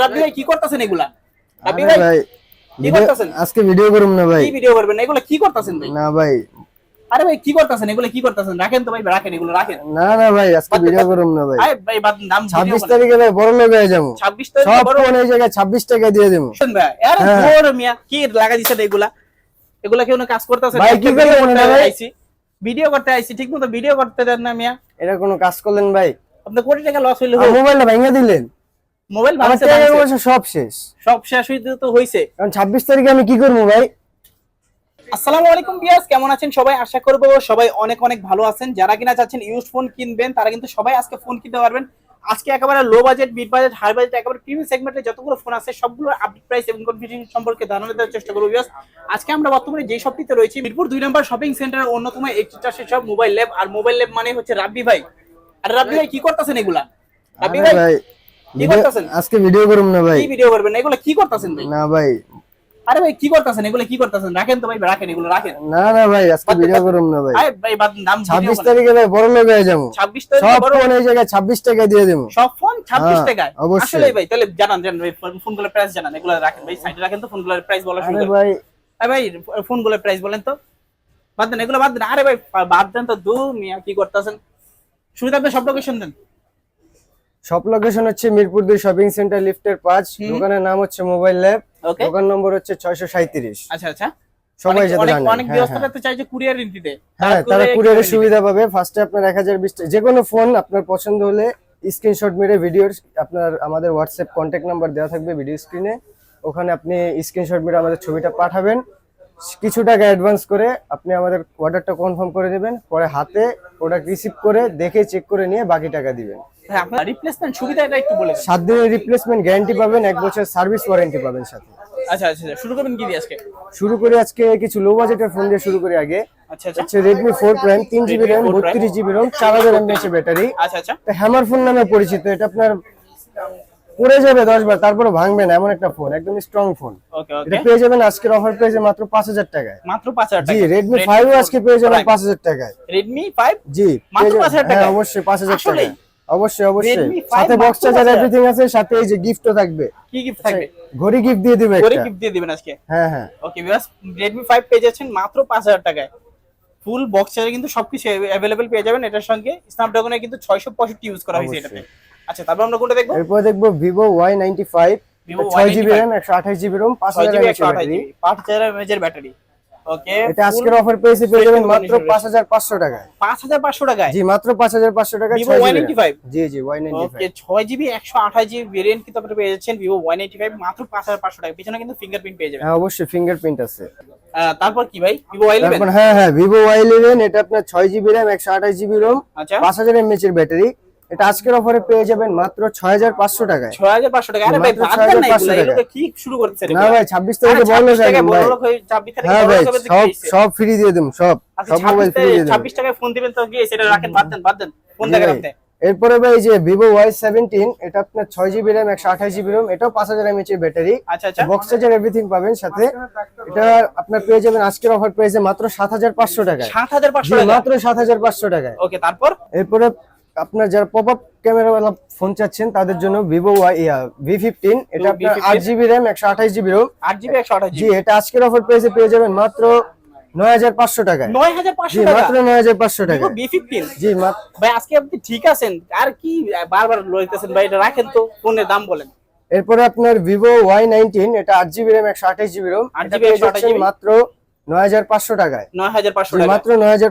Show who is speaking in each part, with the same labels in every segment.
Speaker 1: রাব্বি ভাই কি করতেছেন এগুলা? রাব্বি ভাই কি করতেছেন?
Speaker 2: আজকে ভিডিও করুম না ভাই।
Speaker 1: কি ভিডিও করবেন? এগুলা কি করতেছেন ভাই?
Speaker 2: না ভাই।
Speaker 1: আরে ভাই কি করতেছেন? এগুলা কি করতেছেন? রাখেন তো ভাই রাখেন এগুলো রাখেন।
Speaker 2: না না ভাই আজকে ভিডিও করুম না ভাই।
Speaker 1: আরে ভাই বাদ নাম
Speaker 2: ছাব্বিশ তারিখে ভাই বড় লোক হয়ে যাব।
Speaker 1: 26 তারিখে
Speaker 2: সব
Speaker 1: বড়
Speaker 2: ফোন এই জায়গায় ছাব্বিশ টাকা দিয়ে দেবো।
Speaker 1: শুন ভাই আরে
Speaker 2: হ্যাঁ।
Speaker 1: বড় মিয়া কি লাগা দিছেন এগুলা? এগুলা কেউ কাজ করতেছে
Speaker 2: ভাই, কি করবেন না ভাই?
Speaker 1: ভিডিও করতে আইছি। ঠিক মতো ভিডিও করতে দেন না মিয়া।
Speaker 2: এটা কোনো কাজ করলেন ভাই।
Speaker 1: আপনি কোটি টাকা লস হইল
Speaker 2: মোবাইলটা ভেঙে দিলেন।
Speaker 1: মোবাইল।
Speaker 2: সব শেষ।
Speaker 1: সব শেষ হইতে তো হইছে।
Speaker 2: কারণ ছাব্বিশ তারিখে আমি কি করব ভাই?
Speaker 1: আসসালামু আলাইকুম বিয়াস কেমন আছেন সবাই? আশা করব সবাই অনেক অনেক ভালো আছেন। যারা কিনা চাচ্ছেন ইউজ ফোন কিনবেন তারা কিন্তু সবাই আজকে ফোন কিনতে পারবেন। আজকে একেবারে low budget mid budget high budget একেবারে প্রিমিয়াম সেগমেন্টে যতগুলো ফোন আছে সবগুলো আপডেট প্রাইস এবং কনফিউশন সম্পর্কে ধারণা দেওয়ার চেষ্টা করব বিয়াস আজকে আমরা বর্তমানে যে শপটিতে রয়েছি মিরপুর দুই নম্বর শপিং সেন্টারের অন্যতম একটি চাষে সব মোবাইল ল্যাব আর মোবাইল ল্যাব মানে হচ্ছে রাব্বি ভাই। আর রাব্বি ভাই কি করতেছেন এগুলা? রাব্বি ভাই কি করতেছেন?
Speaker 2: আজকে ভিডিও না ভাই।
Speaker 1: কি ভিডিও করবেন? এগুলো কি করতেছেন ভাই?
Speaker 2: না ভাই।
Speaker 1: আরে ভাই কি করতেছেন? এগুলো কি করতেছেন? রাখেন তো ভাই রাখেন এগুলো রাখেন।
Speaker 2: না না ভাই আজকে ভিডিও না ভাই।
Speaker 1: আরে ভাই বাদ নাম
Speaker 2: ছাব্বিশ তারিখে ভাই বড় লোক হয়ে যাব।
Speaker 1: 26 তারিখে বড়
Speaker 2: ফোন এই জায়গায় ছাব্বিশ টাকা দিয়ে দেবো।
Speaker 1: সব ফোন 26
Speaker 2: হ্যাঁ,
Speaker 1: টাকায়?
Speaker 2: অবশ্যই।
Speaker 1: আসলে ভাই তাহলে জানান জানান ভাই ফোনগুলোর প্রাইস জানান এগুলো রাখেন ভাই সাইডে রাখেন তো ফোনগুলোর প্রাইস বলা শুরু
Speaker 2: আরে ভাই।
Speaker 1: আরে ভাই ফোনগুলোর প্রাইস বলেন তো। বাদ দেন এগুলো বাদ দেন। আরে ভাই বাদ দেন তো দু মিয়া কি করতেছেন? শুরুতে আপনি সব লোকেশন দেন।
Speaker 2: সব লোকেশন হচ্ছে মিরপুর দুই শপিং সেন্টার লিফটের পাঁচ। দোকানের নাম হচ্ছে মোবাইল ল্যাব দোকান নম্বর হচ্ছে ছয়শো সাঁত্রিশ
Speaker 1: আচ্ছা আচ্ছা।
Speaker 2: সবাই যাতে
Speaker 1: অনেক
Speaker 2: হ্যাঁ, হ্যাঁ।
Speaker 1: কুরিয়ার
Speaker 2: হ্যাঁ তারা কুরিয়ারের সুবিধা পাবে। ফার্স্টে আপনার এক হাজার বিশ যে কোনো ফোন আপনার পছন্দ হলে স্ক্রিনশট মেরে ভিডিওর আপনার আমাদের হোয়াটসঅ্যাপ কন্ট্যাক্ট নাম্বার দেওয়া থাকবে ভিডিও স্ক্রিনে ওখানে আপনি স্ক্রিনশট মেরে আমাদের ছবিটা পাঠাবেন। কিছু টাকা অ্যাডভান্স করে আপনি আমাদের অর্ডারটা কনফার্ম করে নেবেন। পরে হাতে প্রোডাক্ট রিসিভ করে দেখে চেক করে নিয়ে বাকি টাকা দিবেন।
Speaker 1: আপনার রিপ্লেসমেন্ট সুবিধাটা একটু বলে
Speaker 2: সাত দিনের রিপ্লেসমেন্ট গ্যারান্টি পাবেন এক বছর সার্ভিস ওয়ারেন্টি পাবেন সাথে।
Speaker 1: আচ্ছা আচ্ছা আচ্ছা, শুরু করবেন কি দিয়ে আজকে?
Speaker 2: শুরু করি আজকে কিছু লো বাজেটের ফোন দিয়ে শুরু করি আগে।
Speaker 1: আচ্ছা আচ্ছা।
Speaker 2: রেডমি ফোর প্রাইম তিন জিবি
Speaker 1: Redmi
Speaker 2: র্যাম
Speaker 1: 4 Prime।
Speaker 2: বত্রিশ জিবি র্যাম চার হাজার এমএএচ ব্যাটারি
Speaker 1: আচ্ছা আচ্ছা।
Speaker 2: হ্যামার ফোন নামে পরিচিত এটা আপনার পড়ে যাবে বার তারপরে ভাঙবে না এমন একটা ফোন একদম স্ট্রং ফোন
Speaker 1: ওকে
Speaker 2: এটা পেয়ে যাবেন আজকের অফার পেয়েছে মাত্র পাঁচ হাজার টাকায়।
Speaker 1: মাত্র 5000
Speaker 2: জি
Speaker 1: টাকা
Speaker 2: রেডমি ফাইভ আজকে পেয়ে যাবেন
Speaker 1: Prime।
Speaker 2: পাঁচ হাজার টাকায়।
Speaker 1: Redmi 5
Speaker 2: জি
Speaker 1: মাত্র 5,000 টাকায়?
Speaker 2: হ্যাঁ অবশ্যই পাঁচ হাজার
Speaker 1: আসলেই?
Speaker 2: টাকায়। অবশ্যই অবশ্যই।
Speaker 1: Redmi 5
Speaker 2: সাথে বক্স চার্জার
Speaker 1: 5,000
Speaker 2: এভরিথিং আছে সাথে এই যে গিফটও থাকবে।
Speaker 1: কি গিফট থাকবে?
Speaker 2: ঘড়ি গিফট দিয়ে দিবে
Speaker 1: করে
Speaker 2: একটা।
Speaker 1: গিফট দিয়ে দিবেন আজকে?
Speaker 2: হ্যাঁ হ্যাঁ।
Speaker 1: ওকে ভিউয়ার্স Redmi 5 পেয়ে যাচ্ছেন মাত্র 5000 টাকায়। ফুল বক্স চার্জার কিন্তু সবকিছু অ্যাভেলেবেল পেয়ে যাবেন। এটার সঙ্গে স্ন্যাপড্রাগনের কিন্তু 665 ইউজ করা হয়েছে এটাতে। আচ্ছা তারপর আমরা কোনটা দেখব?
Speaker 2: এরপর দেখব
Speaker 1: Vivo
Speaker 2: ছয় জিবি
Speaker 1: Y95
Speaker 2: র্যাম একশো আঠাশ জিবি রোম পাঁচ
Speaker 1: 6
Speaker 2: হাজার
Speaker 1: জিবি
Speaker 2: এমএএচ
Speaker 1: 128
Speaker 2: ব্যাটারি
Speaker 1: জিবি 5000 mAh ব্যাটারি ওকে
Speaker 2: এটা আজকের অফার পেয়েছে পেয়ে যাবেন মাত্র
Speaker 1: condition
Speaker 2: পাঁচ হাজার পাঁচশো টাকায়।
Speaker 1: 5500 টাকায়?
Speaker 2: জি মাত্র পাঁচ হাজার পাঁচশো টাকা
Speaker 1: Vivo Y95
Speaker 2: G G Y ninety
Speaker 1: okay 6 GB 128 GB variant কিন্তু আপনারা পেয়ে যাচ্ছেন Vivo Y95 মাত্র 5500 টাকা পিছনে কিন্তু ফিঙ্গারপ্রিন্ট পেয়ে যাবেন।
Speaker 2: হ্যাঁ অবশ্যই ফিঙ্গারপ্রিন্ট আছে।
Speaker 1: তারপর কি ভাই? Vivo Y11
Speaker 2: তারপর হ্যাঁ হ্যাঁ ভিভো ওয়াই এটা আপনার ছয় জিবি র্যাম একশো আঠাশ জিবি রোম
Speaker 1: আচ্ছা।
Speaker 2: পাঁচ হাজার এমএচ এর ব্যাটারি এটা আজকের অফারে পেয়ে যাবেন মাত্র ছয় হাজার পাঁচশো টাকায়।
Speaker 1: 6500 টাকা। আরে ভাই বাদ দেন না
Speaker 2: 6500
Speaker 1: এগুলো কি শুরু করতেছে
Speaker 2: না ভাই ছাব্বিশ তারিখে বড় লোক
Speaker 1: টাকা
Speaker 2: ভাই।
Speaker 1: 26 তারিখে
Speaker 2: হ্যাঁ ভাই সব সব ফ্রি দিয়ে দেবো সব।
Speaker 1: আচ্ছা
Speaker 2: সব মোবাইল ফ্রি দিয়ে দেবো।
Speaker 1: 26 টাকায় ফোন দিবেন তো কি সেটা রাখেন বাদ দেন বাদ দেন ফোন দেখেন। আপনি।
Speaker 2: এরপরে ভাই এই যে ওয়াই সেভেন্টিন এটা আপনার ছয় জিবি র্যাম একশো আঠাশ জিবি রোম এটাও পাঁচ হাজার এমএচ এর ব্যাটারি
Speaker 1: আচ্ছা আচ্ছা।
Speaker 2: বক্স চার্জার এভরিথিং পাবেন সাথে। এটা আপনার পেয়ে যাবেন আজকের অফার পেয়েছে মাত্র সাত হাজার পাঁচশো টাকায়।
Speaker 1: 7500 টাকা।
Speaker 2: মাত্র সাত হাজার পাঁচশো টাকায়।
Speaker 1: ওকে তারপর?
Speaker 2: এরপরে আপনার যারা পপ আপ ক্যামেরাওয়ালা ফোন চাচ্ছেন তাদের জন্য ভিভো ওয়াই ভি ফিফটিন এটা আপনার আট জিবি র্যাম একশো আঠাশ জিবি রোম
Speaker 1: 8 জিবি 128
Speaker 2: জি এটা আজকের অফার পেয়েছে পেয়ে যাবেন মাত্র নয় হাজার পাঁচশো টাকায়। জি
Speaker 1: 9500 টাকা?
Speaker 2: মাত্র নয় হাজার পাঁচশো টাকা
Speaker 1: Vivo B15
Speaker 2: জি
Speaker 1: ভাই আজকে আপনি ঠিক আছেন? আর কি বারবার লইতেছেন? ভাই এটা রাখেন তো ফোনের দাম বলেন।
Speaker 2: এরপরে আপনার ভিভো ওয়াই নাইনটিন এটা আট জিবি র্যাম একশো আঠাশ জিবি রোম
Speaker 1: 8
Speaker 2: এটা
Speaker 1: GB,
Speaker 2: পেয়ে
Speaker 1: 128
Speaker 2: যাচ্ছেন
Speaker 1: GB
Speaker 2: মাত্র নয় হাজার পাঁচশো টাকায়।
Speaker 1: 9500 টাকা
Speaker 2: মাত্র নয় হাজার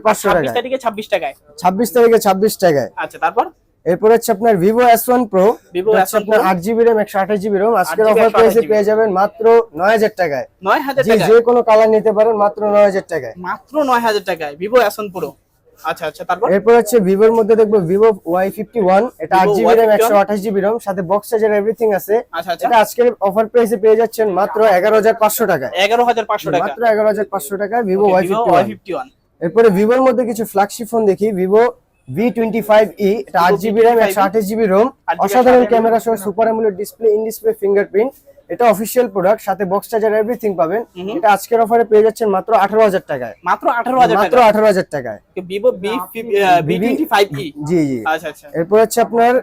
Speaker 1: 26 তারিখে 26 টাকায়?
Speaker 2: তারিখে
Speaker 1: আচ্ছা তারপর?
Speaker 2: এরপর হচ্ছে আপনার Vivo S one pro
Speaker 1: Vivo S1
Speaker 2: আপনার
Speaker 1: Pro।
Speaker 2: আট জিবি র্যাম একশো আঠাশ জিবি রোম আজকের অফার পেয়েছে
Speaker 1: 128
Speaker 2: পেয়ে যাবেন মাত্র নয় হাজার টাকায়।
Speaker 1: 9000
Speaker 2: জি যে কোনো কালার নিতে পারেন মাত্র নয় হাজার টাকায়।
Speaker 1: মাত্র 9000 টাকায় ভিভো S1 Pro আচ্ছা আচ্ছা তারপর?
Speaker 2: এরপর হচ্ছে ভিভোর মধ্যে দেখব ভিভো ওয়াই ফিফটি ওয়ান এটা আট জিবি র্যাম একশো আঠাশ জিবি সাথে বক্স চার্জার এভরিথিং আছে।
Speaker 1: আচ্ছা
Speaker 2: এটা আজকের অফার প্রাইসে পেয়ে যাচ্ছেন মাত্র এগারো হাজার পাঁচশো টাকায়।
Speaker 1: 11500 টাকা।
Speaker 2: মাত্র এগারো হাজার পাঁচশো টাকায় ভিভো ওয়াই ফিফটি ওয়ান। এরপরে ভিভোর মধ্যে কিছু ফ্ল্যাগশিপ ফোন দেখি। Vivo V twenty five E এটা আট জিবি র্যাম একশো আঠাশ জিবি রোম অসাধারণ ক্যামেরা সহ super display in display fingerprint এটা অফিসিয়াল প্রোডাক্ট সাথে বক্স চার্জার এভরিথিং পাবেন। এটা আজকের অফারে পেয়ে যাচ্ছেন মাত্র আঠারো হাজার টাকায়।
Speaker 1: মাত্র 18000
Speaker 2: মাত্র
Speaker 1: টাকা
Speaker 2: আঠারো হাজার টাকায়।
Speaker 1: Vivo B25e
Speaker 2: জি জি।
Speaker 1: আচ্ছা আচ্ছা।
Speaker 2: এরপর হচ্ছে আপনার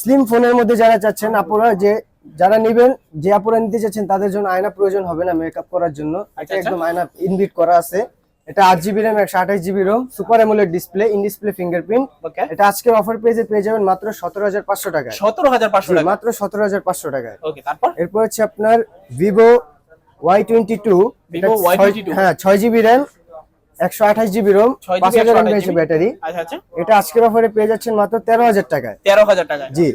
Speaker 2: স্লিম ফোনের মধ্যে যারা চাচ্ছেন আপনারা যে যারা নেবেন যে আপনারা নিতে চাচ্ছেন তাদের জন্য আয়না প্রয়োজন হবে না মেকআপ করার জন্য। এটা
Speaker 1: আচ্ছা।
Speaker 2: একদম আয়না ইনবিট করা আছে। এটা আট জিবি র্যাম একশো আঠাশ GB ROM super AMOLED display in display fingerprint
Speaker 1: okay
Speaker 2: এটা আজকে অফার পেজে পেয়ে যাবেন মাত্র সতেরো হাজার পাঁচশো টাকা
Speaker 1: সতেরো হাজার পাঁচশো টাকা
Speaker 2: মাত্র সতেরো হাজার পাঁচশো
Speaker 1: তারপর?
Speaker 2: এরপর হচ্ছে আপনার Vivo Y twenty two
Speaker 1: Vivo Y22
Speaker 2: হ্যাঁ ছয় জিবি র্যাম একশো আঠাশ জিবি রোম পাঁচ হাজার এমএএইচ ব্যাটারি।
Speaker 1: আচ্ছা আচ্ছা।
Speaker 2: এটা আজকের অফারে পেয়ে যাচ্ছেন মাত্র তেরো হাজার টাকায়।
Speaker 1: তেরো হাজার টাকা
Speaker 2: জি।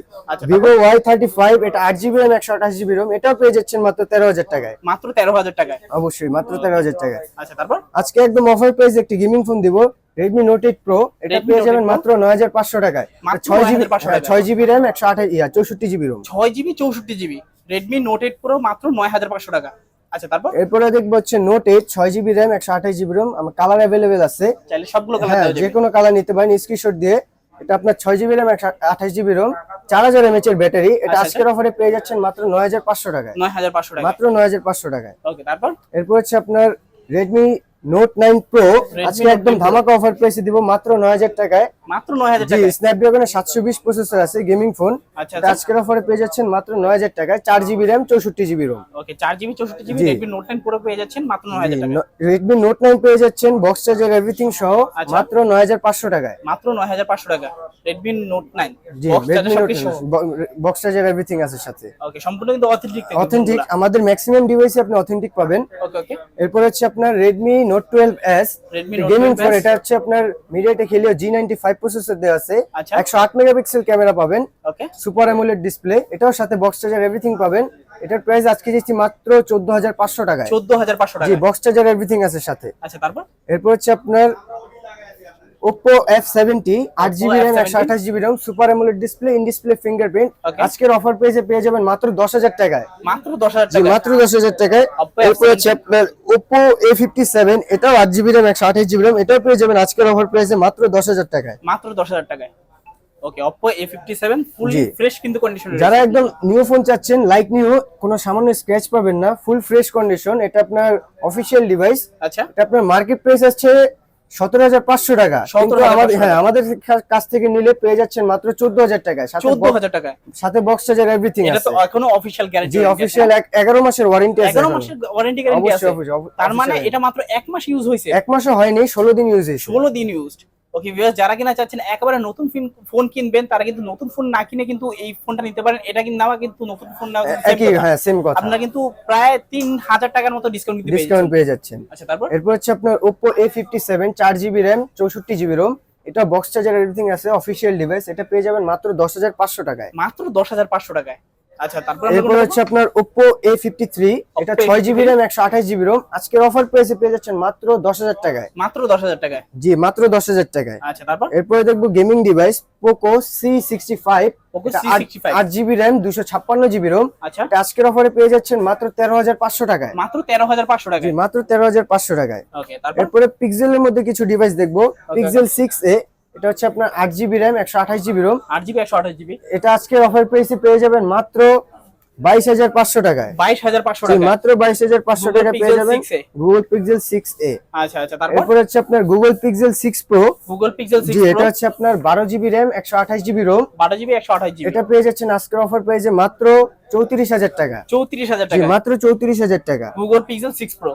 Speaker 2: ভিভো ওয়াই থার্টি ফাইভ এটা আট জিবি র্যাম একশো আঠাশ জিবি রোম এটাও পেয়ে যাচ্ছেন মাত্র তেরো হাজার টাকায়।
Speaker 1: মাত্র তেরো হাজার টাকায়।
Speaker 2: অবশ্যই মাত্র তেরো হাজার টাকায়।
Speaker 1: আচ্ছা তারপর?
Speaker 2: আজকে একদম অফার প্রাইস একটি গেমিং ফোন দিব রেডমি নোট এইট প্রো এটা পেয়ে যাবেন মাত্র নয় হাজার পাঁচশো টাকায়। ছয় জিবি ছয় জিবি র্যাম একশো আঠাশ চৌষট্টি জিবি রোম।
Speaker 1: ছয় জিবি চৌষট্টি GB. Redmi Note eight pro মাত্র নয় হাজার পাঁচশো টাকা। আচ্ছা তারপর?
Speaker 2: এরপরে দেখব হচ্ছে নোট এইট ছয় জিবি র্যাম একশো আঠাশ জিবি র্যাম আমার কালার অ্যাভেলেবেল আছে।
Speaker 1: চাইলে সবগুলো কালার
Speaker 2: হ্যাঁ যে কোনো কালার নিতে পারেন স্ক্রিনশট দিয়ে। এটা আপনার ছয় জিবি র্যাম একশো আঠাশ জিবি র্যাম চার হাজার এমএচ এর ব্যাটারি এটা
Speaker 1: আচ্ছা,
Speaker 2: আজকের অফারে পেয়ে যাচ্ছেন মাত্র নয় হাজার পাঁচশো টাকায়।
Speaker 1: নয় হাজার পাঁচশো টাকা
Speaker 2: মাত্র নয় হাজার পাঁচশো টাকায়।
Speaker 1: ওকে তারপর?
Speaker 2: এরপর হচ্ছে আপনার রেডমি নোট নাইন প্রো আজকে একদম ধামাকা অফার প্রাইসে দিব মাত্র নয় হাজার টাকায়।
Speaker 1: মাত্র নয় হাজার
Speaker 2: জি
Speaker 1: টাকা
Speaker 2: স্ন্যাপড্রাগনের সাতশো বিশ প্রসেসর আছে গেমিং ফোন
Speaker 1: আচ্ছা আচ্ছা।
Speaker 2: আজকের অফারে পেয়ে যাচ্ছেন মাত্র নয় হাজার টাকায় চার জিবি র্যাম চৌষট্টি জিবি রোম
Speaker 1: ওকে চার জিবি চৌষট্টি জিবি
Speaker 2: জি।
Speaker 1: রেডমি নোট প্রো পেয়ে যাচ্ছেন মাত্র নয় হাজার টাকা
Speaker 2: রেডমি নোট নাইন পেয়ে যাচ্ছেন বক্স চার্জার এভরিথিং সহ
Speaker 1: আচ্ছা।
Speaker 2: মাত্র নয় হাজার পাঁচশো টাকায়।
Speaker 1: মাত্র নয় হাজার পাঁচশো টাকা। রেডমি নোট নাইন
Speaker 2: জি
Speaker 1: বক্স চার্জার সবকিছু
Speaker 2: বক্স চার্জার এভরিথিং আছে সাথে।
Speaker 1: ওকে সম্পূর্ণ কিন্তু অথেন্টিক
Speaker 2: অথেন্টিক আমাদের ম্যাক্সিমাম ডিভাইসে আপনি অথেন্টিক পাবেন।
Speaker 1: ওকে ওকে
Speaker 2: এরপর হচ্ছে আপনার Redmi Note twelve S gaming phone এটা হচ্ছে আপনার MediaTek Helio G ninety five processor দেওয়া আছে।
Speaker 1: আচ্ছা।
Speaker 2: একশো আট মেগাপিক্সেল ক্যামেরা পাবেন। সুপার অ্যামোলেড ডিসপ্লে এটাও সাথে বক্স চার্জার এভরিথিং পাবেন। এটার প্রাইস আজকে দিচ্ছি মাত্র চোদ্দ হাজার পাঁচশো টাকা
Speaker 1: চোদ্দ হাজার পাঁচশো
Speaker 2: জি
Speaker 1: টাকা
Speaker 2: বক্স চার্জার এভরিথিং আছে সাথে।
Speaker 1: আচ্ছা তারপর?
Speaker 2: এরপর হচ্ছে আপনার Oppo F70 আট জিবি র্যাম
Speaker 1: F70
Speaker 2: একশো আঠাশ GB RAM super AMOLED display in display fingerprint আজকের অফার পেজে পেয়ে যাবেন মাত্র দশ হাজার টাকায়।
Speaker 1: মাত্র দশ হাজার টাকা
Speaker 2: মাত্র দশ হাজার টাকায়।
Speaker 1: Oppo
Speaker 2: এরপর হচ্ছে আপনার Oppo A57 এটাও আট জিবি র্যাম একশো আঠাশ জিবি র্যাম এটাও পেয়ে যাবেন আজকের অফার প্রাইসে মাত্র দশ হাজার টাকায়।
Speaker 1: মাত্র দশ হাজার টাকায়। Okay A fifty seven fresh কিন্তু কন্ডিশন
Speaker 2: যারা একদম নিউ ফোন চাচ্ছেন লাইক নিউ কোনো সামান্য স্ক্র্যাচ পাবেন না ফুল ফ্রেশ কন্ডিশন এটা আপনার অফিসিয়াল ডিভাইস
Speaker 1: আচ্ছা।
Speaker 2: এটা আপনার মার্কেট প্রাইস আছে সতেরো হাজার পাঁচশো টাকা। আমাদের হ্যাঁ আমাদের কাছ থেকে নিলে পেয়ে যাচ্ছেন মাত্র চোদ্দ হাজার টাকায়।
Speaker 1: চোদ্দ হাজার টাকা
Speaker 2: সাথে বক্স চার্জার এভরিথিং
Speaker 1: এখনও অফিসিয়াল গ্যারান্টি
Speaker 2: অফিসিয়াল এগারো মাসের ওয়ারেন্টি আছে
Speaker 1: এগারো মাসের ওয়ারেন্টি গ্যারান্টি আছে। তার মানে এটা মাত্র এক মাস ইউজ হয়েছে।
Speaker 2: এক মাসও হয়নি ষোলো দিন ইউজ হয়েছে।
Speaker 1: ষোলো দিন ইউজড ওকে ভিউয়ার্স যারা কিনা চাচ্ছেন একেবারে নতুন ফোন কিনবেন তারা কিন্তু নতুন ফোন না কিনে কিন্তু এই ফোনটা নিতে পারেন। এটা কিন্তু নেওয়া কিন্তু নতুন ফোন same
Speaker 2: একই হ্যাঁ সেম কথা।
Speaker 1: আপনারা কিন্তু প্রায় তিন হাজার টাকার মতো ডিসকাউন্ট কিন্তু
Speaker 2: ডিসকাউন্ট। পেয়ে যাচ্ছেন।
Speaker 1: আচ্ছা তারপর?
Speaker 2: এরপর হচ্ছে আপনার Oppo A57 চার জিবি র্যাম চৌষট্টি জিবি রোম এটা বক্স চার্জার এভরিথিং আছে অফিসিয়াল ডিভাইস এটা পেয়ে যাবেন মাত্র দশ হাজার পাঁচশো টাকায়।
Speaker 1: মাত্র দশ হাজার পাঁচশো টাকায়। আচ্ছা তারপর
Speaker 2: এরপর হচ্ছে আপনার Oppo A53 এটা
Speaker 1: Oppo
Speaker 2: ছয় জিবি
Speaker 1: A53
Speaker 2: র্যাম একশো আঠাশ জিবি রোম আজকের অফার প্রাইসে পেয়ে যাচ্ছেন মাত্র দশ হাজার টাকায়।
Speaker 1: মাত্র দশ হাজার টাকায়?
Speaker 2: জি মাত্র দশ হাজার টাকায়।
Speaker 1: আচ্ছা তারপর?
Speaker 2: এরপরে দেখব gaming device Poco C
Speaker 1: Poco C65
Speaker 2: আট জিবি র্যাম দুশো ছাপ্পান্ন জিবি রোম
Speaker 1: আচ্ছা।
Speaker 2: আজকের অফারে পেয়ে যাচ্ছেন মাত্র তেরো হাজার পাঁচশো টাকায়।
Speaker 1: মাত্র তেরো হাজার পাঁচশো
Speaker 2: জি
Speaker 1: টাকায়।
Speaker 2: মাত্র তেরো হাজার পাঁচশো টাকায়।
Speaker 1: ওকে তারপর?
Speaker 2: এরপরে পিক্সেলের মধ্যে কিছু ডিভাইস দেখব। পিক্সেল সিক্স এ এটা হচ্ছে আপনার আট জিবি র্যাম একশো আঠাশ জিবি রোম
Speaker 1: আট জিবি একশো আঠাশ জিবি
Speaker 2: এটা আজকের অফার প্রাইসে পেয়ে যাবেন মাত্র বাইশ হাজার পাঁচশো টাকায়।
Speaker 1: বাইশ হাজার পাঁচশো টাকা
Speaker 2: মাত্র বাইশ হাজার পাঁচশো টাকা পেয়ে যাবেন গুগল পিক্সেল সিক্স এ
Speaker 1: আচ্ছা আচ্ছা তারপর?
Speaker 2: হচ্ছে আপনার Google Pixel six pro
Speaker 1: Google Pixel six
Speaker 2: এটা হচ্ছে আপনার বারো জিবি র্যাম একশো আঠাশ জিবি রোম
Speaker 1: বারো জিবি একশো আঠাশ জিবি
Speaker 2: এটা পেয়ে যাচ্ছেন আজকের অফার প্রাইসে মাত্র চৌত্রিশ হাজার টাকা।
Speaker 1: চৌত্রিশ হাজার টাকা।
Speaker 2: মাত্র চৌত্রিশ হাজার টাকা।
Speaker 1: গুগল পিক্সেল সিক্স প্রো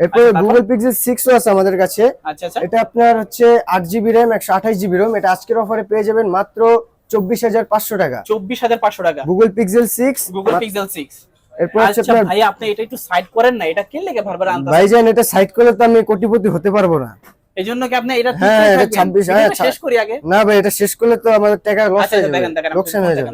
Speaker 2: এরপরে গুগল পিক্সেল সিক্সও আছে আমাদের কাছে।
Speaker 1: আচ্ছা আচ্ছা।
Speaker 2: এটা আপনার হচ্ছে আট জিবি র্যাম একশো আঠাশ জিবি রোম এটা আজকের অফারে পেয়ে যাবেন মাত্র চব্বিশ হাজার পাঁচশো টাকা।
Speaker 1: চব্বিশ হাজার পাঁচশো টাকা।
Speaker 2: Google Pixel six
Speaker 1: Google Pixel six
Speaker 2: এরপর হচ্ছে
Speaker 1: আচ্ছা
Speaker 2: আপনার
Speaker 1: ভাই আপনি এটা একটু সাইড করেন না এটা কে লেগে বারবার আনতে
Speaker 2: ভাইজান এটা সাইড করলে তো আমি কোটিপতি হতে পারব না।
Speaker 1: এই কি আপনি এটা
Speaker 2: হ্যাঁ,
Speaker 1: হ্যাঁ
Speaker 2: এটা 26 হ্যাঁ,
Speaker 1: শেষ করি আগে।
Speaker 2: না ভাই এটা শেষ করলে তো আমাদের টাকা লস হয়ে যাবে। লোকসান হয়ে যাবে।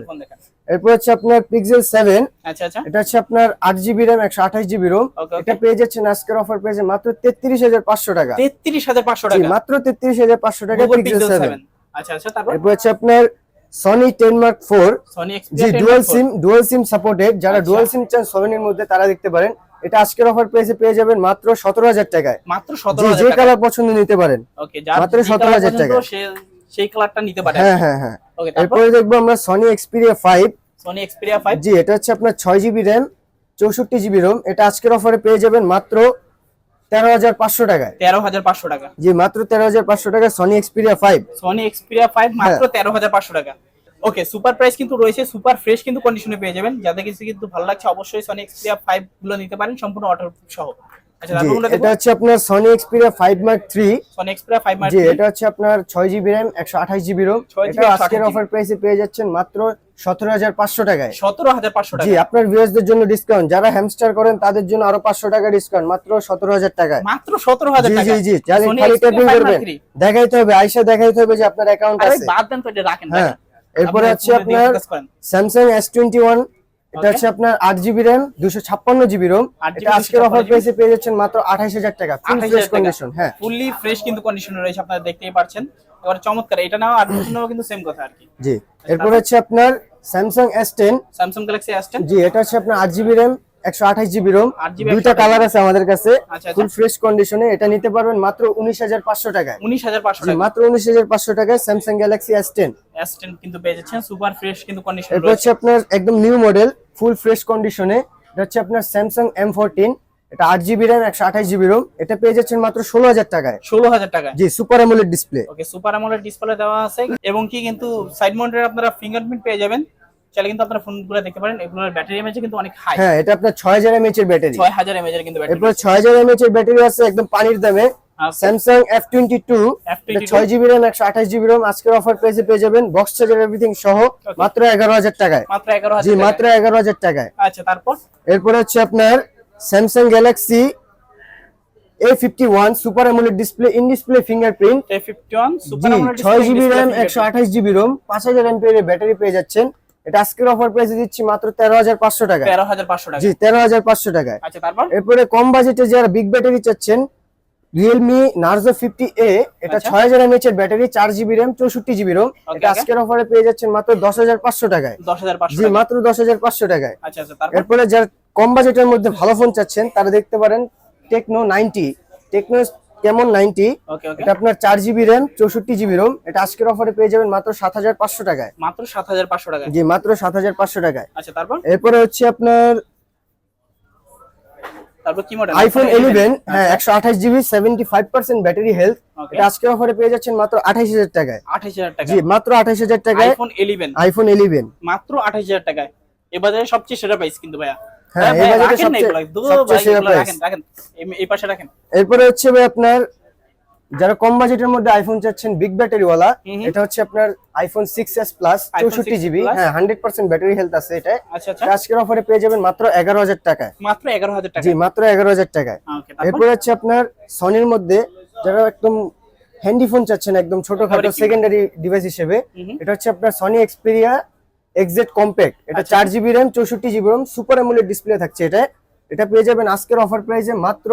Speaker 2: এরপর হচ্ছে আপনার পিক্সেল সেভেন
Speaker 1: আচ্ছা আচ্ছা।
Speaker 2: এটা হচ্ছে আপনার আট জিবি র্যাম একশো আঠাশ জিবি রোম এটা পেয়ে যাচ্ছেন আজকের অফার পেয়েছে মাত্র তেত্রিশ হাজার পাঁচশো টাকা।
Speaker 1: তেত্রিশ হাজার পাঁচশো
Speaker 2: জি,
Speaker 1: টাকা।
Speaker 2: মাত্র তেত্রিশ হাজার পাঁচশো টাকা পিক্সেল সেভেন
Speaker 1: আচ্ছা আচ্ছা তারপর?
Speaker 2: এরপর হচ্ছে আপনার Sony ten Mark four
Speaker 1: Sony
Speaker 2: জি dual SIM dual SIM supported যারা
Speaker 1: আচ্ছা।
Speaker 2: ডুয়াল সিম চান সনির মধ্যে তারা দেখতে পারেন। এটা আজকের অফার পেয়েছে পেয়ে যাবেন মাত্র সতেরো হাজার টাকায়।
Speaker 1: মাত্র সতেরো
Speaker 2: যে কালার পছন্দ নিতে পারেন।
Speaker 1: ওকে
Speaker 2: মাত্র 17,000
Speaker 1: colour
Speaker 2: টাকা।
Speaker 1: সেই কালারটা নিতে পারে
Speaker 2: হ্যাঁ হ্যাঁ হ্যাঁ।
Speaker 1: তারপর
Speaker 2: এরপরে দেখব আমরা Sony Xperia five
Speaker 1: Sony Xperia five
Speaker 2: জি এটা হচ্ছে আপনার ছয় জিবি র্যাম চৌষট্টি জিবি রোম এটা আজকের অফারে পেয়ে যাবেন মাত্র তেরো হাজার পাঁচশো টাকায়।
Speaker 1: তেরো হাজার পাঁচশো টাকা।
Speaker 2: জি মাত্র তেরো হাজার পাঁচশো টাকা Sony Xperia five
Speaker 1: Sony Xperia five মাত্র। তেরো হাজার পাঁচশো টাকা। ওকে সুপার প্রাইস কিন্তু রয়েছে সুপার ফ্রেশ কিন্তু কন্ডিশনে পেয়ে যাবেন। যাদের কিছু কিন্তু ভালো লাগছে অবশ্যই সনি এক্সপিরিয়া ফাইভগুলো নিতে পারেন সম্পূর্ণ ওয়াটার সহ।
Speaker 2: এটা হচ্ছে আপনার সনি এক্সপিরিয়া 5 মার্ক 3 এটা হচ্ছে আপনার 6 জিবি র‍্যাম 128 জিবি রম আজকের অফার প্রাইসে পেয়ে যাচ্ছেন মাত্র 17500 টাকায়।
Speaker 1: 17500 টাকা
Speaker 2: জি আপনার ভিউয়ার্সদের জন্য ডিসকাউন্ট যারা হ্যামস্টার করেন তাদের জন্য আরও 500 টাকা ডিসকাউন্ট মাত্র 17000 টাকায়। দেখাইতে হবে আয়শা দেখাইতে হবে যে আপনার অ্যাকাউন্ট আছে।
Speaker 1: আরে বাদ দেন তো এটা রাখেন
Speaker 2: হ্যাঁ এরপরে এটা হচ্ছে আপনার আট জিবি র্যাম দুশো ছাপ্পান্ন জিবি রোম
Speaker 1: 8
Speaker 2: এটা আজকের অফার প্রাইসে পেয়ে যাচ্ছেন মাত্র আঠাইশ হাজার টাকা ফুল ফ্রেশ কন্ডিশন হ্যাঁ।
Speaker 1: ফুললি ফ্রেশ কিন্তু কন্ডিশন রয়েছে আপনারা দেখতেই পাচ্ছেন এবার চমৎকার এটা নাও আর নাও কিন্তু সেম কথা আর কি।
Speaker 2: জি এরপর হচ্ছে আপনার Samsung S ten
Speaker 1: Samsung Galaxy S ten
Speaker 2: জি এটা হচ্ছে আপনার আট জিবি র্যাম একশো আঠাশ জিবি রোম দুইটা কালার আছে আমাদের কাছে ফুল ফ্রেশ কন্ডিশনে এটা নিতে পারবেন মাত্র উনিশ হাজার পাঁচশো টাকায়।
Speaker 1: উনিশ হাজার পাঁচশো টাকা
Speaker 2: মাত্র উনিশ হাজার পাঁচশো টাকায় Samsung Galaxy S ten
Speaker 1: S ten কিন্তু পেয়ে সুপার ফ্রেশ কিন্তু কন্ডিশন
Speaker 2: এরপর হচ্ছে আপনার একদম নিউ মডেল ফুল ফ্রেশ কন্ডিশনে এটা হচ্ছে আপনার স্যামসাং এম ফোরটিন এটা আট জিবি র্যাম একশো আঠাশ জিবি রোম এটা পেয়ে যাচ্ছেন মাত্র ষোলো হাজার টাকায়।
Speaker 1: ষোলো হাজার টাকা
Speaker 2: জি super AMOLED display
Speaker 1: okay super আমলের ডিসপ্লে দেওয়া আছে। এবং কি কিন্তু সাইড মাউন্টের আপনারা ফিঙ্গারপ্রিন্ট পেয়ে যাবেন। চাইলে কিন্তু আপনারা ফোনগুলো দেখতে পারেন। এগুলোর ব্যাটারি এমএচ কিন্তু অনেক হাই
Speaker 2: হ্যাঁ এটা আপনার ছয় হাজার এমএচ এর ব্যাটারি
Speaker 1: ছয় হাজার এমএচ এর কিন্তু ব্যাটারি
Speaker 2: এরপর ছয় হাজার এমএচ এর ব্যাটারি আছে একদম পানির দামে। Samsung F twenty two
Speaker 1: F22
Speaker 2: ছয় জিবি র্যাম একশো আঠাশ জিবি রোম আজকের অফার প্রাইসে পেয়ে যাবেন বক্স চার্জার এভরিথিং সহ মাত্র এগারো হাজার টাকায়।
Speaker 1: মাত্র এগারো
Speaker 2: জি
Speaker 1: হাজার
Speaker 2: মাত্র এগারো হাজার টাকায়।
Speaker 1: আচ্ছা তারপর?
Speaker 2: এরপরে হচ্ছে আপনার Samsung Galaxy A fifty one super AMOLED display in display fingerprint
Speaker 1: A fifty one super
Speaker 2: GB RAM একশো আঠাশ জিবি রোম পাঁচ হাজার এমপিএর ব্যাটারি পেয়ে যাচ্ছেন। এটা আজকের অফার প্রাইসে দিচ্ছি মাত্র
Speaker 1: টাকা।
Speaker 2: জি
Speaker 1: আচ্ছা তারপর?
Speaker 2: এরপরে কম বাজেটে যারা বিগ ব্যাটারি চাচ্ছেন এটা
Speaker 1: আচ্ছা।
Speaker 2: এর ব্যাটারি এটা আজকের অফারে পেয়ে যাচ্ছেন মাত্র দশ হাজার পাঁচশো টাকায়। জি মাত্র টাকায়।
Speaker 1: আচ্ছা আচ্ছা তারপর?
Speaker 2: এরপরে যারা কম বাজেটের মধ্যে ভালো ফোন চাচ্ছেন তারা দেখতে পারেন টেকনো নাইনটি টেকনো কেমন নাইনটি? এটা আপনার চার জিবি র্যাম চৌষট্টি জিবি রোম এটা আজকের অফারে পেয়ে যাবেন মাত্র সাত হাজার পাঁচশো টাকায়।
Speaker 1: মাত্র সাত হাজার পাঁচশো টাকা
Speaker 2: জি মাত্র সাত হাজার পাঁচশো টাকায়।
Speaker 1: আচ্ছা তারপর?
Speaker 2: এরপরে হচ্ছে আপনার
Speaker 1: তারপর কি মডেল
Speaker 2: আইফোন ইলেভেন হ্যাঁ একশো আঠাশ GB seventy five percent battery health এটা আজকের অফারে পেয়ে যাচ্ছেন মাত্র আঠাইশ হাজার টাকায়।
Speaker 1: আঠাশ হাজার টাকা
Speaker 2: জি মাত্র আঠাইশ হাজার টাকায়
Speaker 1: আইফোন ইলেভেন
Speaker 2: আইফোন ইলেভেন
Speaker 1: মাত্র আঠাশ হাজার টাকায়। এ বাজারে সবচেয়ে সেরা প্রাইস কিন্তু ভাইয়া।
Speaker 2: হ্যাঁ, এই বাজারে সবচেয়ে- সবচেয়ে সেরা
Speaker 1: এগুলো রাখেন রাখেন। এই- এই পাশে রাখেন।
Speaker 2: এরপরে হচ্ছে ভাই আপনার যারা কম বাজেটের মধ্যে আইফোন চাচ্ছেন বিগ ব্যাটারি ওয়ালা
Speaker 1: হুম হুম।
Speaker 2: এটা হচ্ছে আপনার আইফোন সিক্স এস প্লাস চৌষট্টি জিবি হ্যাঁ হান্ড্রেড পার্সেন্ট ব্যাটারি হেলথ আছে এটা।
Speaker 1: আচ্ছা আচ্ছা।
Speaker 2: আজকের অফারে পেয়ে যাবেন মাত্র এগারো হাজার টাকায়।
Speaker 1: মাত্র এগারো হাজার টাকা
Speaker 2: জি মাত্র এগারো হাজার টাকায়। এরপরে হচ্ছে আপনার সনির মধ্যে যারা একদম হ্যান্ডি ফোন চাচ্ছেন একদম ছোটখাটো? সেকেন্ডারি ডিভাইস হিসেবে। এটা হচ্ছে আপনার সনি এক্সপেরিয়া এক্সজেড কম্প্যাক্ট এটা
Speaker 1: আচ্ছা।
Speaker 2: চার জিবি র্যাম চৌষট্টি GB RAM super AMOLED display থাকছে এটা। এটা পেয়ে যাবেন আজকের অফার প্রাইসে মাত্র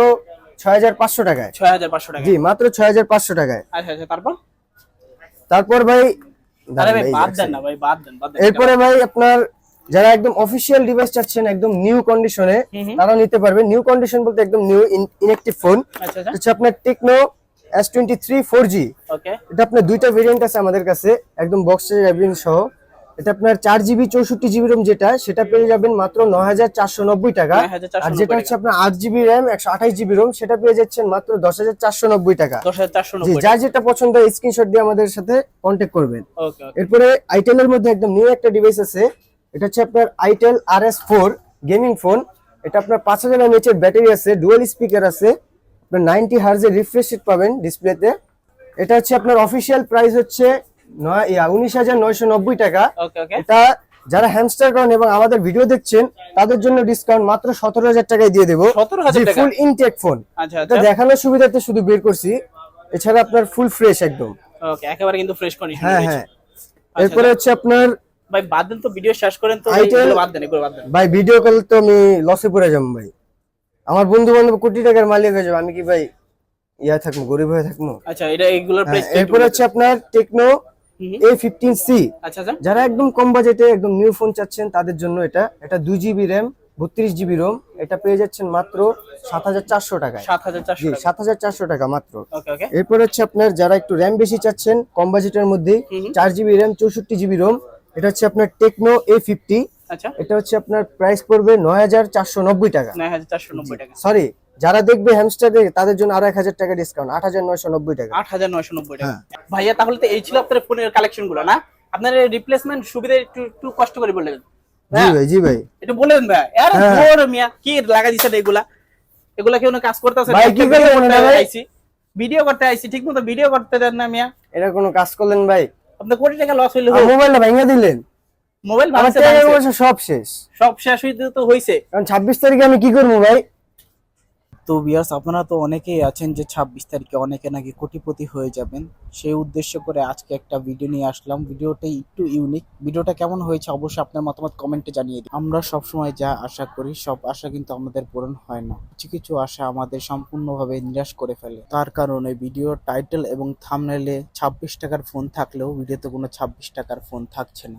Speaker 2: ছয় হাজার পাঁচশো টাকায়।
Speaker 1: ছয় হাজার পাঁচশো টাকা
Speaker 2: জি মাত্র ছয় হাজার পাঁচশো টাকায়।
Speaker 1: আচ্ছা আচ্ছা তারপর?
Speaker 2: তারপর ভাই এরপরে ভাই আপনার যারা একদম অফিসিয়াল ডিভাইস চাচ্ছেন একদম নিউ কন্ডিশনে। তারা নিতে পারবে। নিউ কন্ডিশন বলতে একদম নিউ ইনএক্টিভ ফোন হচ্ছে আপনার Tecno S twenty three four G এটা আপনার দুইটা ভেরিয়েন্ট আছে আমাদের কাছে একদম বক্স সহ। এটা আপনার চার জিবি চৌষট্টি জিবি রোম যেটা সেটা পেয়ে যাবেন মাত্র নয় হাজার চারশো নব্বই টাকা। আর যেটা হচ্ছে আপনার আট জিবি র্যাম একশো আঠাশ জিবি রোম সেটা পেয়ে যাচ্ছেন মাত্র দশ হাজার চারশো নব্বই টাকা। যার যেটা পছন্দ স্ক্রিনশট দিয়ে আমাদের সাথে কন্ট্যাক্ট করবেন। এরপরে আইটেল এর মধ্যে একদম নিউ একটা ডিভাইস আছে। এটা হচ্ছে আপনার itel R S four gaming phone এটা আপনার পাঁচ হাজার এমএচ এর ব্যাটারি আছে ডুয়েল স্পিকার আছে। আপনার নাইনটি হার্জের রিফ্রেশ রেট পাবেন ডিসপ্লেতে এটা হচ্ছে আপনার অফিসিয়াল প্রাইস হচ্ছে উনিশ হাজার নয়শো নব্বই টাকা। এটা যারা হ্যামস্টার করেন এবং আমাদের ভিডিও দেখছেন তাদের জন্য ডিসকাউন্ট মাত্র সতেরো হাজার টাকায় দিয়ে দেবো। ফুল ইনটেক ফোন
Speaker 1: আচ্ছা আচ্ছা।
Speaker 2: দেখানোর সুবিধাতে শুধু বের করছি। এছাড়া আপনার ফুল ফ্রেশ একদম।
Speaker 1: ওকে একেবারে কিন্তু ফ্রেশ কন্ডিশন
Speaker 2: হ্যাঁ হ্যাঁ। এরপরে হচ্ছে আপনার
Speaker 1: ভাই বাদ দেন তো ভিডিও শেষ করেন তো ভাই, বাদ দেন এগুলো বাদ দেন।
Speaker 2: ভাই ভিডিও কল তো আমি লসে পড়ে যাব ভাই। আমার বন্ধু বান্ধব কোটি টাকার মালিক হয়ে যাবে। আমি কি ভাই ইয়া থাকব গরিব হয়ে থাকব?
Speaker 1: আচ্ছা এটা এগুলোর
Speaker 2: হ্যাঁ,
Speaker 1: প্রাইস
Speaker 2: এরপর হচ্ছে আপনার টেকনো এ ফিফটিন সি যারা একদম কম বাজেটে একদম নিউ ফোন চাচ্ছেন তাদের জন্য এটা এটা দুই জিবি র্যাম বত্রিশ জিবি রোম এটা পেয়ে যাচ্ছেন মাত্র সাত হাজার চারশো টাকায়।
Speaker 1: সাত হাজার চারশো
Speaker 2: টাকা। মাত্র। এরপর হচ্ছে আপনার যারা একটু র্যাম বেশি চাচ্ছেন কম বাজেটের মধ্যে। চার জিবি র্যাম চৌষট্টি জিবি রোম এটা হচ্ছে আপনার টেকনো এ ফিফটি এটা হচ্ছে আপনার প্রাইস পড়বে টাকা।
Speaker 1: নয় হাজার চারশো নব্বই টাকা।
Speaker 2: সরি যারা দেখবে হ্যামস্টার তাদের জন্য আরও এক হাজার টাকা ডিসকাউন্ট আট হাজার নয়শো নব্বই টাকা।
Speaker 1: আট হাজার নয়শো নব্বই টাকা।
Speaker 2: হ্যাঁ।
Speaker 1: ভাইয়া তাহলে তো এই ছিল আপনার ফোনের কালেকশনগুলো না? আপনার রিপ্লেসমেন্ট সুবিধা একটু একটু কষ্ট করে বললেন
Speaker 2: জি ভাই জি ভাই।
Speaker 1: একটু বলে দেন ভাই আরে
Speaker 2: হ্যাঁ।
Speaker 1: জোর মিয়া কি লাগা দিছেন এগুলা? এগুলা কেউ না কাজ করতেছে
Speaker 2: ভাই, কি করলেন না ভাই?
Speaker 1: আইছি। ভিডিও করতে আইছি ঠিক মতো ভিডিও করতে দেন না মিয়া।
Speaker 2: এটা কোনো কাজ করলেন ভাই?
Speaker 1: আপনার কোটি টাকা লস হইলে
Speaker 2: মোবাইলটা ভেঙে দিলেন?
Speaker 1: মোবাইল ভাঙছে
Speaker 2: সব শেষ।
Speaker 1: সব শেষ হইতে তো হইছে।
Speaker 2: কারণ ছাব্বিশ তারিখে আমি কি করব ভাই?
Speaker 3: তো বিয়ার্স আপনারা তো অনেকেই আছেন যে ছাব্বিশ তারিখে অনেকে নাকি কোটিপতি হয়ে যাবেন। সেই উদ্দেশ্য করে আজকে একটা ভিডিও নিয়ে আসলাম। ভিডিওটা একটু ইউনিক ভিডিওটা কেমন হয়েছে অবশ্যই আপনার মতামত কমেন্টে জানিয়ে দিন। আমরা সবসময় যা আশা করি, সব আশা কিন্তু আমাদের পূরণ হয় না। কিছু কিছু আশা আমাদের সম্পূর্ণভাবে নিরাশ করে ফেলে। তার কারণে ভিডিওর টাইটেল এবং থামনেলে ছাব্বিশ টাকার ফোন থাকলেও ভিডিওতে কোনো ছাব্বিশ টাকার ফোন থাকছে না।